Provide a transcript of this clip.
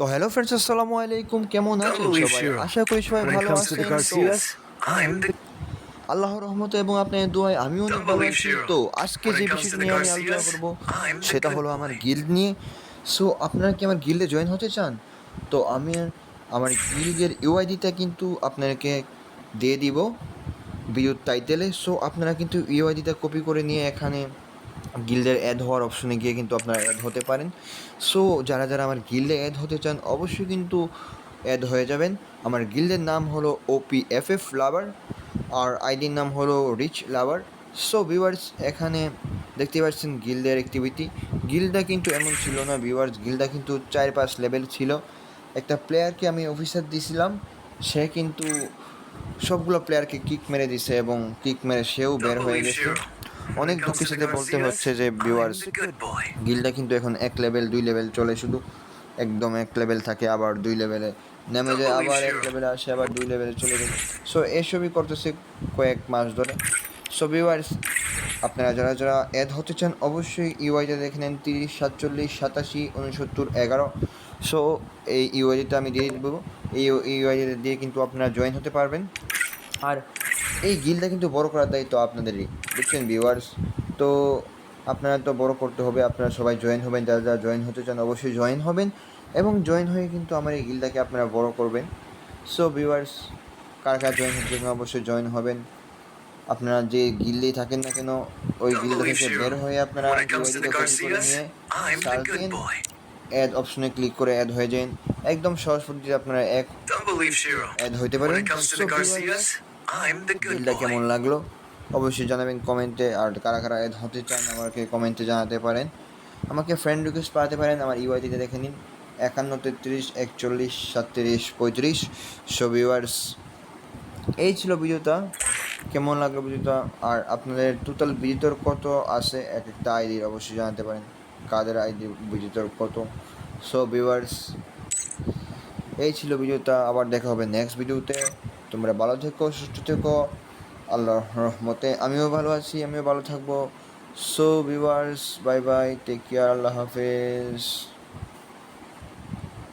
তো hello friends আসসালামু আলাইকুম। কেমন আছেন সবাই? আশা করি সবাই ভালো আছেন। আল্লাহর রহমতে এবং আপনার দোয়ায় আমিও অনেক ভালো আছি। তো আজকে যে বিষয়টি নিয়ে আমি আলোচনা করব সেটা হলো আমার গিল্ড নিয়ে। সো আপনারা কি আমার গিল্ডে জয়েন হতে চান? তো আমি আমার গিল্ডের ইউআইডিটা কিন্তু আপনাকে দিয়ে দিব ভিডিওর টাইটেলে সো আপনারা কিন্তু ইউআইডিটা কপি করে নিয়ে এখানে গিল্ডের অ্যাড হওয়ার অপশনে গিয়ে কিন্তু আপনারা অ্যাড হতে পারেন। সো যারা যারা আমার গিল্ডে অ্যাড হতে চান, অবশ্যই কিন্তু অ্যাড হয়ে যাবেন। আমার গিল্ডের নাম হলো ওপি এফ এফ লাভার আর আইডির নাম হলো রিচ লাভার সো ভিউয়ার্স এখানে দেখতে পাচ্ছেন গিল্ডের অ্যাক্টিভিটি গিল্ডটা কিন্তু এমন ছিল না ভিউয়ার্স গিল্ডটা কিন্তু চার পাঁচ লেভেল ছিল। একটা প্লেয়ারকে আমি অফিসার দিয়েছিলাম সে কিন্তু সবগুলো প্লেয়ারকে কিক মেরে দিছে এবং কিক মেরে সেও বের হয়ে গেছে. অনেক দুঃখের সাথে বলতে হচ্ছে যে ভিউয়ার্স. গিলটা কিন্তু এখন এক লেভেল দুই লেভেল চলে শুধু। একদম এক লেভেল থাকে আবার দুই লেভেলে নেমে যায় আবার এক লেভেলে আসে আবার দুই লেভেলে চলে যায়। সো এসবই করতেছে কয়েক মাস ধরে। সো ভিউয়ার্স আপনারা যারা যারা অ্যাড হতে চান অবশ্যই ইউআইটা দেখে নেন তিরিশ সাতচল্লিশ সাতাশি উনসত্তর এগারো। সো এই ইউআইডিটা আমি দিয়ে দেবো। এই ইউআইডিটা দিয়ে কিন্তু আপনারা জয়েন হতে পারবেন। আর এই গিলটা কিন্তু বড় করার দায়িত্ব আপনাদেরই বুঝছেন ভিউয়ার্স তো আপনারা তো বড় করতে হবে আপনারা সবাই জয়েন হবেন যারা যারা জয়েন হতে চান অবশ্যই জয়েন হবেন এবং জয়েন হয়ে কিন্তু আমার এই গিলটাকে আপনারা বড় করবেন। সো ভিউয়ার্স কার কার জয়েন হতে চান অবশ্যই জয়েন হবেন। আপনারা যে গিল্ডেই থাকেন না কেন ওই গিল্ড থেকে বের হয়ে আপনারা নিয়ে সার্চ দিন অ্যাড অপশনে ক্লিক করে অ্যাড হয়ে যান। একদম সহজ পদ্ধতিতে আপনারা এক অ্যাড হইতে পারেন। গিলটা কেমন লাগল? অবশ্যই জানাবেন কমেন্টে আর কারা কারা অ্যাড হতে চান আমাকে কমেন্টে জানাতে পারেন। আমাকে ফ্রেন্ড রিকোয়েস্ট পাঠাতে পারেন আমার ইউআইডিতে দেখে নিন। একান্ন তেত্রিশ একচল্লিশ সাতত্রিশ পঁয়ত্রিশ। সো ভিউয়ার্স এই ছিল ভিডিওটা কেমন লাগল ভিডিওটা আর আপনাদের টোটাল ভিজিটর কত আছে? এক একটা আইডির অবশ্যই জানাতে পারেন। কাদের আইডি ভিজিটর কত? সো ভিউয়ার্স এই ছিল ভিডিওটা আবার দেখা হবে নেক্সট ভিডিওতে তোমরা ভালো থেকো, সুস্থ থেকো। আল্লাহর রহমতে আমিও ভালো আছি, আমিও ভালো থাকব। So viewers bye bye take care আল্লাহ হাফেজ।